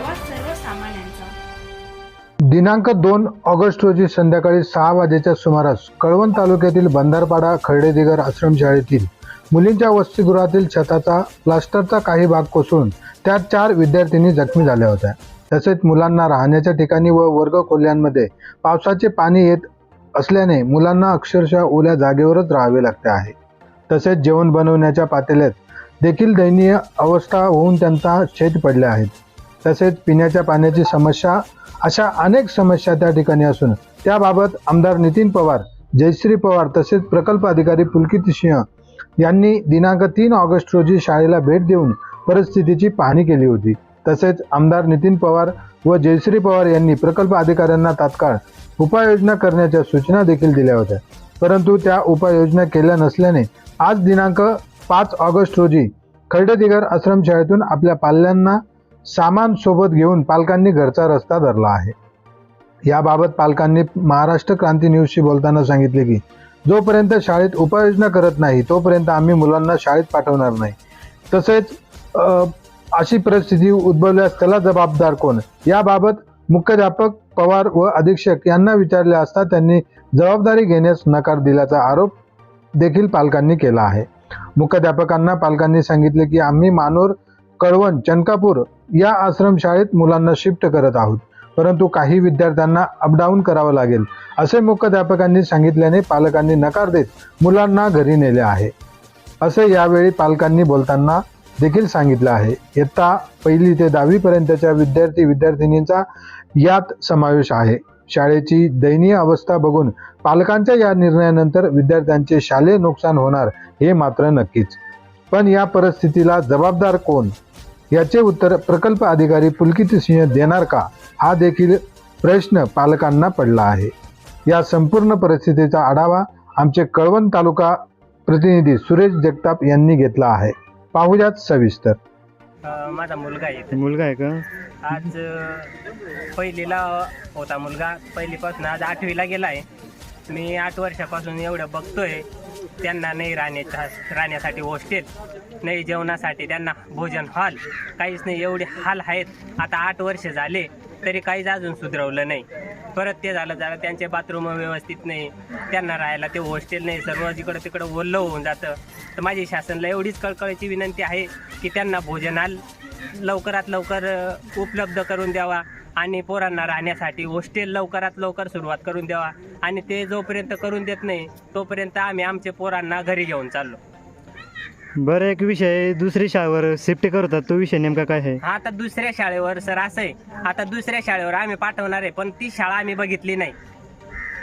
आवाज सर्वसामान्यांचा दिनांक दोन ऑगस्ट रोजी संध्याकाळी सहा वाजेच्या सुमारास कळवण तालुक्यातील बंधारपाडा खर्डेदिगर आश्रमशाळेतील मुलींच्या वसतिगृहातील छताचा प्लास्टरचा काही भाग कोसळून त्यात चार विद्यार्थिनी जखमी झाल्या होत्या. तसेच मुलांना राहण्याच्या ठिकाणी व वर्ग खोल्यांमध्ये पावसाचे पाणी येत असल्याने मुलांना अक्षरशः ओल्या जागेवरच राहावे लागते आहे. तसेच जेवण बनवण्याच्या पातेल्यात देखील दयनीय अवस्था होऊन त्यांचा छेद पडल्या आहेत. तसेच पिण्याच्या पाण्याची समस्या अशा अनेक समस्या त्या ठिकाणी असून त्याबाबत आमदार नितीन पवार जयश्री पवार तसेच प्रकल्प अधिकारी पुलकित सिंह यांनी दिनांक तीन ऑगस्ट रोजी शाळेला भेट देऊन परिस्थितीची पाहणी केली होती. तसेच आमदार नितीन पवार व जयश्री पवार यांनी प्रकल्प अधिकाऱ्यांना तात्काळ उपाययोजना करण्याच्या सूचना देखील दिल्या होत्या. परंतु त्या उपाययोजना केल्या नसल्याने आज दिनांक पाच ऑगस्ट रोजी खर्डदिगर आश्रमशाळेतून आपल्या पाल्यांना सामान सोबत घेऊन पालकांनी घरचा रस्ता धरला आहे. याबाबत पालकांनी महाराष्ट्र क्रांती न्यूजशी बोलताना सांगितले की जोपर्यंत शाळेत उपाययोजना करत नाही तोपर्यंत आम्ही मुलांना शाळेत पाठवणार नाही. तसेच अशी परिस्थिती उद्भवल्यास त्याला जबाबदार कोण? याबाबत मुख्याध्यापक पवार व अधीक्षक यांना विचारले असता त्यांनी जबाबदारी घेण्यास नकार दिल्याचा आरोप देखील पालकांनी केला आहे. मुख्याध्यापकांना पालकांनी सांगितले की आम्ही मानोर कळवण चनकापूर या आश्रमशाळेत मुलांना शिफ्ट करत आहोत. परंतु काही विद्यार्थ्यांना अपडाऊन करावं लागेल असे मुख्याध्यापकांनी सांगितल्याने पालकांनी नकार देत मुलांना घरी नेले आहे. असे यावेळी पालकांनी बोलताना देखील सांगितलं आहे. इयत्ता पहिली ते दहावीपर्यंतच्या विद्यार्थी विद्यार्थिनींचा यात समावेश आहे. शाळेची दयनीय अवस्था बघून पालकांच्या या निर्णयानंतर विद्यार्थ्यांचे शालेय नुकसान होणार हे मात्र नक्कीच. पण या परिस्थितीला जबाबदार कोण? याचे उत्तर प्रकल्प अधिकारी पुलकित सिंह देणार का? हा देखील प्रश्न पालकांना पडला आहे. या संपूर्ण परिस्थितीचा आढावा आमचे कळवण तालुका प्रतिनिधी सुरेश जगताप यांनी घेतला आहे. पाहुयात सविस्तर. अ, माझा मुलगा आहे मुलगा आहे का? आज अ, पहिलीला होता मुलगा. पहिलीपासून आज आठवीला गेलाय मी आठ वर्षापासून एवढं बघतोय. त्यांना नाही राहण्याच्या राहण्यासाठी हॉस्टेल नाही जेवणासाठी त्यांना भोजन हॉल काहीच नाही एवढे हाल आहेत. आता आठ वर्ष झाले तरी काहीच अजून सुधरवलं नाही. परत ते झालं जरा त्यांचे बाथरूम व्यवस्थित नाही. त्यांना राहायला ते हॉस्टेल नाही सर्व जिकडं तिकडं ओल्लं होऊन जातं. तर माझी शासनाला एवढीच कळकळीची विनंती आहे की त्यांना भोजनाल लवकरात लवकर उपलब्ध करून द्यावा. आणि पोरांना राहण्यासाठी हॉस्टेल लवकरात लवकर सुरुवात करून द्यावा. आणि ते जोपर्यंत करून देत नाही तोपर्यंत आम्ही आमच्या पोरांना घरी घेऊन चाललो. बरं एक विषय दुसरी शाळेवर शिफ्ट करतात तो विषय नेमका काय आहे? आता दुसऱ्या शाळेवर सर असं आहे. आता दुसऱ्या शाळेवर आम्ही पाठवणार आहे पण ती शाळा आम्ही बघितली नाही.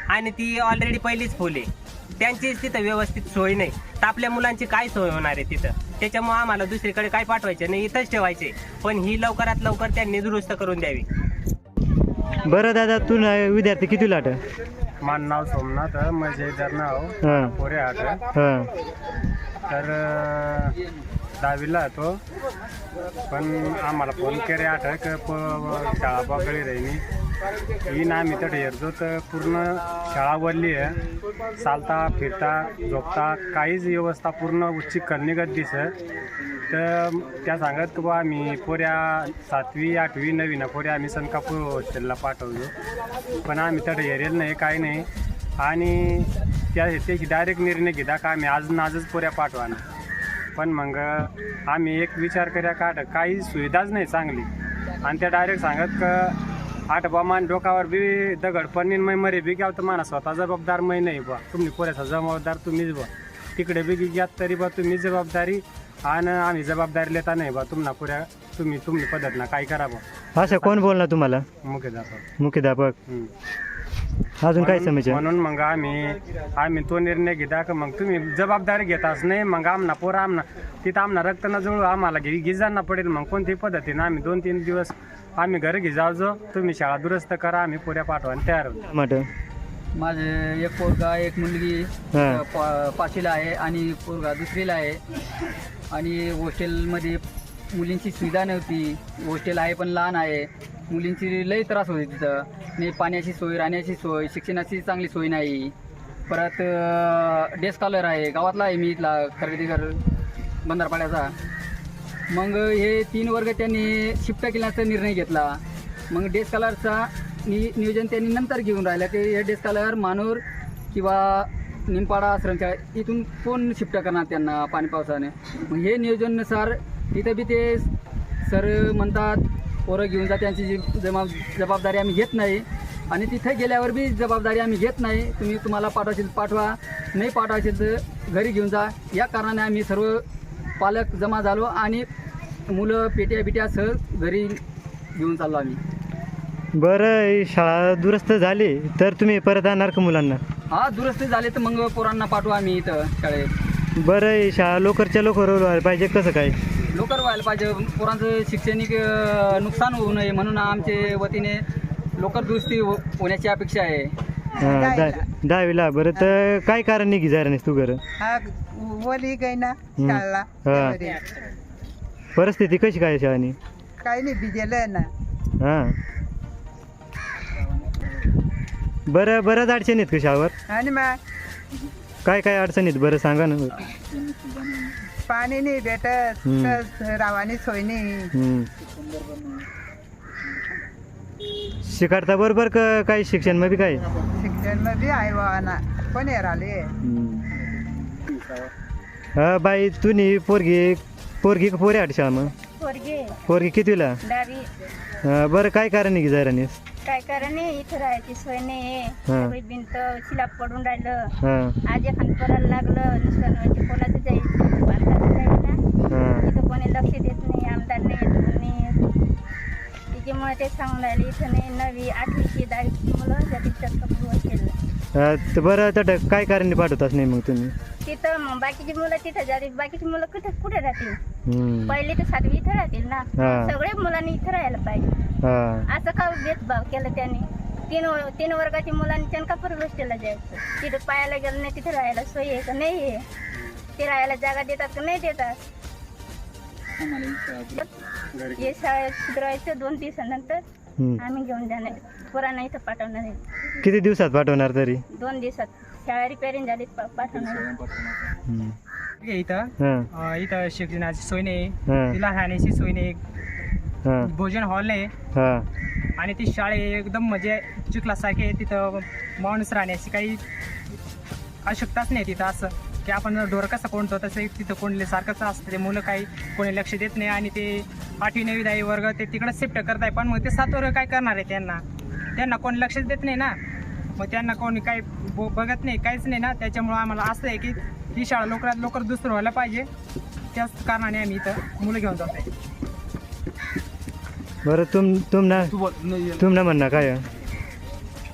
आणि ती ऑलरेडी पहिलीच फुल आहे. त्यांचीच तिथं व्यवस्थित सोय नाही. तर आपल्या मुलांची काय सोय होणार आहे तिथं? त्याच्यामुळे आम्हाला दुसरीकडे काय पाठवायचे नाही इथंच ठेवायचे. पण ही लवकरात लवकर त्यांनी दुरुस्त करून द्यावी. बरं दादा तू ना विद्यार्थी किती लाट माझं नाव सोमनाथ मजेदार नाव हां. पोरे आठ. हां. तर अं, दहावीला होतो पण आम्हाला फोन केले आठ क प- शाळा पकडी राहिली ही ना आम्ही तर येतो तर पूर्ण शाळा वरली आहे. चालता फिरता झोपता काहीच व्यवस्था पूर्ण उच्च करणे गद्दीस तर त्या सांगत की बा आम्ही पोऱ्या सातवी आठवी नवी ना पोऱ्या आम्ही सनकापूर हॉस्टेलला पाठवलो. पण आम्ही तर हेरेल नाही काही नाही. आणि त्या त्याची डायरेक्ट निर्णय घेता का आम्ही आज आजच पोऱ्या पाठवा ना पण मग आम्ही एक विचार करा काढ काही सुविधाच नाही चांगली. आणि त्या डायरेक्ट सांगत का आठ बा मान डोकावर बी दगड पडणीन मै मरे बी घ्याव तर मला स्वतः जबाबदार मै नाही बा. तुम्ही पोऱ्याचा जबाबदार तुम्हीच बा. तिकडे बी घ्यात तरी बा तुम्ही जबाबदारी. आणि आम्ही जबाबदारी लेता नाही बा तुम्हाला पुऱ्या तुम्ही तुम्ही पद्धत ना काय करा बा असं कोण बोलणार तुम्हाला? मुख्याध्यापक मुख्याध्यापक हम्म. अजून काय म्हणून समस्या म्हणून मग आम्ही आम्ही तो निर्णय घेता का मग तुम्ही जबाबदारी घेताच नाही मग आमना पोरं आमना तिथं आमना रक्त न जुळू आम्हाला घे गिजांना पडेल मग कोणत्याही पद्धतीने आम्ही दोन तीन दिवस आम्ही घरी घिजाव जो तुम्ही शाळा दुरुस्त करा आम्ही पुऱ्या पाठवायला तयार होतो. मट माझे एक पोरगा एक मुलगी हा. पा- पाचवीला आहे आणि पोरगा दुसरीला आहे. आणि हॉस्टेलमध्ये मुलींची सुविधा नव्हती. हॉस्टेल आहे पण लहान आहे. मुलींची लई त्रास होते तिथं. नाही पाण्याची सोय राहण्याची सोय शिक्षणाची चांगली सोय नाही. परत डे स्कॉलर आहे. गावातला आहे मी इथला खरेदीकर बंधारपाड्याचा. मग हे तीन वर्ग त्यांनी शिफ्ट केल्याचा निर्णय घेतला. मग डे स्कॉलरचा नि नियोजन त्यांनी नंतर घेऊन राहिलं. की हे डे स्कॉलर मानूर किंवा निमपाडा आश्रमच्या इथून कोण शिफ्ट करणार त्यांना पाणी पावसाने? मग हे नियोजननुसार तिथं बी ते सर म्हणतात पोरं घेऊन जा त्यांची जी जमा जबाबदारी आम्ही घेत नाही. आणि तिथे गेल्यावर बी जबाबदारी आम्ही घेत नाही. तुम्ही तुम्हाला पाठवाशील पाठवा. नाही पाठवायचे तर घरी घेऊन जा. या कारणाने आम्ही सर्व पालक जमा झालो आणि मुलं पेट्या बिट्या सह घरी घेऊन चाललो आम्ही. बरं शाळा दुरुस्त झाली तर तुम्ही परत आणणार का मुलांना? हा दुरुस्त झाले तर मग पोरांना पाठवू आम्ही इथं शाळेत. बरं ही शाळा लवकरच्या लवकर व्हायला पाहिजे कसं काय? लवकर व्हायला पाहिजे. पोरांचं शैक्षणिक अं, नुकसान होऊ नये म्हणून आमचे वतीने लवकर दुरुस्ती हो- होण्याची अपेक्षा आहे. हां दहावीला. बरं तर काय कारण नाही की जरा तू घर? हा गई ना हम्म. हा. परिस्थिती कशी काय शाळानी? काही नाही भिजेलं ना. हां. बरं बऱ्याच अडचणी आहेत का शाळेवर? आणि मग काय काय अडचणी आहेत? बरं सांगा ना. पाणी नाही भेटत हम्म. तर रावानी सोय नाही. हम्म. शिकारता बरोबर का काही शिक्षणमध्ये काय शिक्षणमध्ये आहे बा ना. कोण राहिले हा बाई तू नी पोरगी पोरगी का पोरी आठ मग? पोरगे. पोरगी डावी हा, बरं काय कारण आहे की जरा नीस काय कारण नाही इथं राहायची सोय नाही. सगळी भिंत शिलाप पडून राहिलं. आज एखाद पडायला लागलं नुकसान व्हायचे कोणाचं जाईल? जाईल ना? इथं कोणी लक्ष देत नाही आमदार नाही येत नाही. त्याच्यामुळे ते सांगून राहिले इथं नाही नवी आठवीची दहावीची मुलं जातीत कपूर असेल तर बरं तर काय कारण पाठवताच नाही मग तुम्ही? तिथं मग बाकीची मुलं तिथं जातील. बाकीची मुलं कुठे कुठे राहतील? हम्म. पहिली तर सातवी इथं राहतील ना? हा. सगळे मुलांनी इथं राहायला पाहिजे. हा. असं का भेदभाव केला त्याने? तीन व- तीन वर्गाच्या मुलांनी चनकापूर गोष्टीला जायचं? तिथं पायाला गेलं नाही तिथे राहायला सोय आहे का नाही आहे? ते राहायला जागा देतात का नाही देतात? हे शाळेत सुधारायचं दोन दिवसानंतर हम्म. आम्ही घेऊन जाणार. पोरांना इथं पाठवणार आहे. किती दिवसात पाठवणार तरी? दोन दिवसात. शाळा रिपेअरिंग झाली पा- पाठवणार. आहे. इथं हां. अं, इथं शिक्षणाची सोय नाही हां. तिला राहण्याची सोय नाही हां. भोजन हॉल नाही. हां. आणि ती शाळे एकदम म्हणजे चिखलासारखे आहे. तिथं माणूस राहण्याची काही आवश्यकताच नाही तिथं असं. की आपण ढोर कसं कोणतो तसं तिथं कोणल्यासारखंच असतं. ते मुलं काही कोणी लक्ष देत नाही आणि ते आठवी नववी दहावी वर्ग ते तिकडं शिफ्ट करत आहे पण मग ते सात वर्ग काय करणार आहे त्यांना? त्यांना कोणी लक्षच देत नाही ना. मग त्यांना कोणी काही बघत नाही काहीच नाही ना. त्याच्यामुळं आम्हाला असं आहे की ही शाळा लवकरात लवकर दुसरं व्हायला पाहिजे. त्याच कारणाने आम्ही इथं मुलं घेऊन जातो आहे बरं तुम तुम ना तुम ना म्हणणं काय?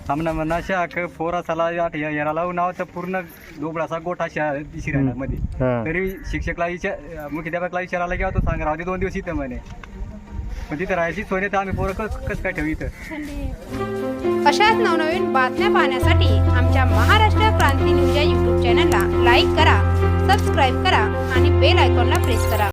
आमना मनाशा क पोरा साला आठ येणाला नाव तर पूर्ण दोबडाचा गोठा शा दिशी मध्ये. हां. तरी शिक्षकला विचार मुख्याध्यापकला विचारायला किंवा तो सांग राहू दे दोन दिवस इथं म्हणे. पण तिथं राहायची सोय तर आम्ही पोरं कस कसं काय ठेवू इथं? अशाच नवनवीन बातम्या पाहण्यासाठी आमच्या महाराष्ट्र क्रांती न्यूज या यूट्यूब चॅनलला लाईक करा सबस्क्राईब करा आणि बेल आयकॉनला प्रेस करा.